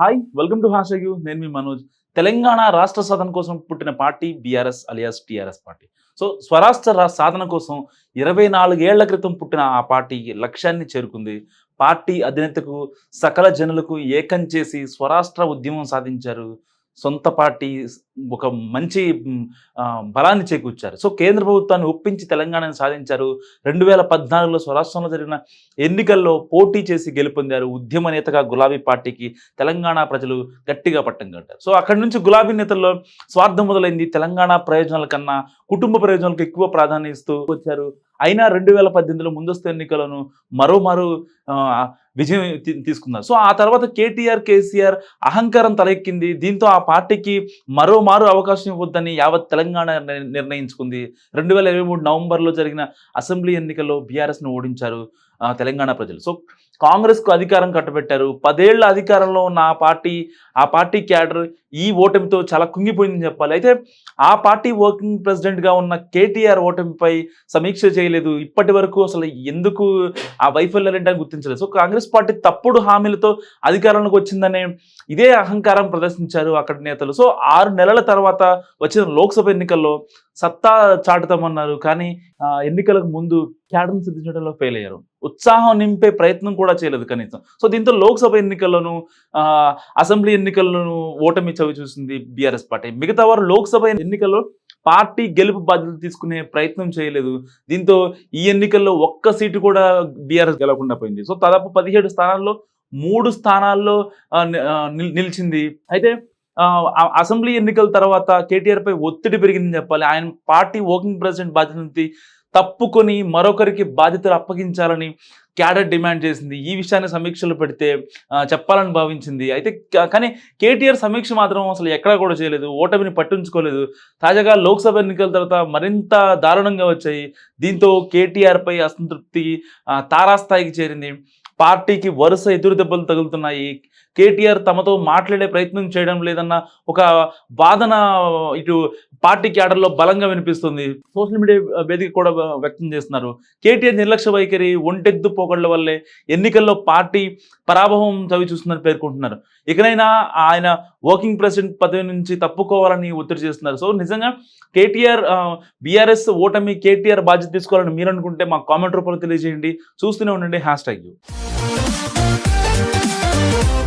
Hi welcome to hash నేను మీ మనోజ్. తెలంగాణ రాష్ట్ర సాధన కోసం పుట్టిన party BRS alias TRS party. So స్వరాష్ట్ర సాధన కోసం ఇరవై నాలుగేళ్ళ క్రితం పుట్టిన ఆ పార్టీ లక్ష్యాన్ని చేరుకుంది. పార్టీ అధినేతకు సకల జనులకు ఏకం చేసి స్వరాష్ట్ర ఉద్యమం సాధించారు. సొంత పార్టీ ఒక మంచి బలాన్ని చేకూర్చారు. సో కేంద్ర ప్రభుత్వాన్ని ఒప్పించి తెలంగాణను సాధించారు. రెండు వేల పద్నాలుగులో స్వరాష్ట్రంలో జరిగిన ఎన్నికల్లో పోటీ చేసి గెలుపొందారు ఉద్యమ నేతగా గులాబీ పార్టీకి తెలంగాణ ప్రజలు గట్టిగా పట్టం కట్టారు. సో అక్కడి నుంచి గులాబీ నేతల్లో స్వార్థం మొదలైంది. తెలంగాణ ప్రయోజనాల కన్నా కుటుంబ ప్రయోజనాలకు ఎక్కువ ప్రాధాన్యత ఇస్తూ వచ్చారు. అయినా రెండు వేల పద్దెనిమిదిలో ముందస్తు ఎన్నికలను మరో మరో విజయం తీసుకున్నారు. సో ఆ తర్వాత కేటీఆర్ కేసీఆర్ అహంకారం తలెక్కింది. దీంతో ఆ పార్టీకి మరో మారు అవకాశం ఇవ్వద్దని యావత్ తెలంగాణ నిర్ణయించుకుంది. రెండు వేల ఇరవై మూడు నవంబర్లో జరిగిన అసెంబ్లీ ఎన్నికల్లో బీఆర్ఎస్ను ఓడించారు. తెలంగాణ ప్రజలు. సో కాంగ్రెస్కు అధికారం కట్టబెట్టారు. పదేళ్ళ అధికారంలో ఉన్న ఆ పార్టీ ఆ పార్టీ క్యాడర్ ఈ ఓటమితో చాలా కుంగిపోయిందని చెప్పాలి. అయితే ఆ పార్టీ వర్కింగ్ ప్రెసిడెంట్గా ఉన్న కేటీఆర్ ఓటమిపై సమీక్ష చేయలేదు. ఇప్పటి వరకు అసలు ఎందుకు ఆ వైఫల్యాలంటే గుర్తించలేదు. సో కాంగ్రెస్ పార్టీ తప్పుడు హామీలతో అధికారంలోకి వచ్చిందనే ఇదే అహంకారం ప్రదర్శించారు అక్కడి నేతలు. సో ఆరు నెలల తర్వాత వచ్చిన లోక్సభ ఎన్నికల్లో సత్తా చాటుతామన్నారు. కానీ ఎన్నికలకు ముందు క్యాడర్ను సిద్ధించడంలో ఫెయిల్ అయ్యారు. ఉత్సాహం నింపే ప్రయత్నం కూడా చేయలేదు కనీసం. సో దీంతో లోక్సభ ఎన్నికల్లోనూ అసెంబ్లీ ఎన్నికల్లోనూ ఓటమి చవి చూసింది బీఆర్ఎస్ పార్టీ. మిగతా వారు లోక్సభ ఎన్నికల్లో పార్టీ గెలుపు బాధ్యత తీసుకునే ప్రయత్నం చేయలేదు. దీంతో ఈ ఎన్నికల్లో ఒక్క సీటు కూడా బీఆర్ఎస్ గెలవకుండా పోయింది. సో దాదాపు పదిహేడు స్థానాల్లో మూడు స్థానాల్లో ని- నిలిచింది. అయితే అసెంబ్లీ ఎన్నికల తర్వాత కేటీఆర్ పై ఒత్తిడి పెరిగిందని చెప్పాలి. ఆయన పార్టీ వర్కింగ్ ప్రెసిడెంట్ బాధ్యత నుంచి తప్పుకొని మరొకరికి బాధ్యతలు అప్పగించాలని క్యాడర్ డిమాండ్ చేసింది. ఈ విషయాన్ని సమీక్షలు పెడితే చెప్పాలని భావించింది. అయితే కానీ కేటీఆర్ సమీక్ష మాత్రం అసలు ఎక్కడా కూడా చేయలేదు. ఓటమిని పట్టించుకోలేదు. తాజాగా లోక్సభ ఎన్నికల తర్వాత మరింత దారుణంగా వచ్చాయి. దీంతో కేటీఆర్ పై అసంతృప్తి తారాస్థాయికి చేరింది. పార్టీకి వరుస ఎదురు దెబ్బలు తగులుతున్నాయి. కేటీఆర్ తమతో మాట్లాడే ప్రయత్నం చేయడం లేదన్న ఒక వాదన ఇటు పార్టీ క్యాడర్లో బలంగా వినిపిస్తుంది. సోషల్ మీడియా వేదిక కూడా వ్యక్తం చేస్తున్నారు. కేటీఆర్ నిర్లక్ష్య వైఖరి ఒంటెద్దు పోకళ్ళ వల్లే ఎన్నికల్లో పార్టీ పరాభవం చవి చూస్తుందని పేర్కొంటున్నారు. ఇకనైనా ఆయన వర్కింగ్ ప్రెసిడెంట్ పదవి నుంచి తప్పుకోవాలని ఒత్తిడి చేస్తున్నారు. సో నిజంగా కేటీఆర్ బీఆర్ఎస్ ఓటమి కేటీఆర్ బాధ్యత తీసుకోవాలని మీరు అనుకుంటే మా కామెంట్ రూపంలో తెలియజేయండి. చూస్తూనే ఉండండి. Hash tag thank you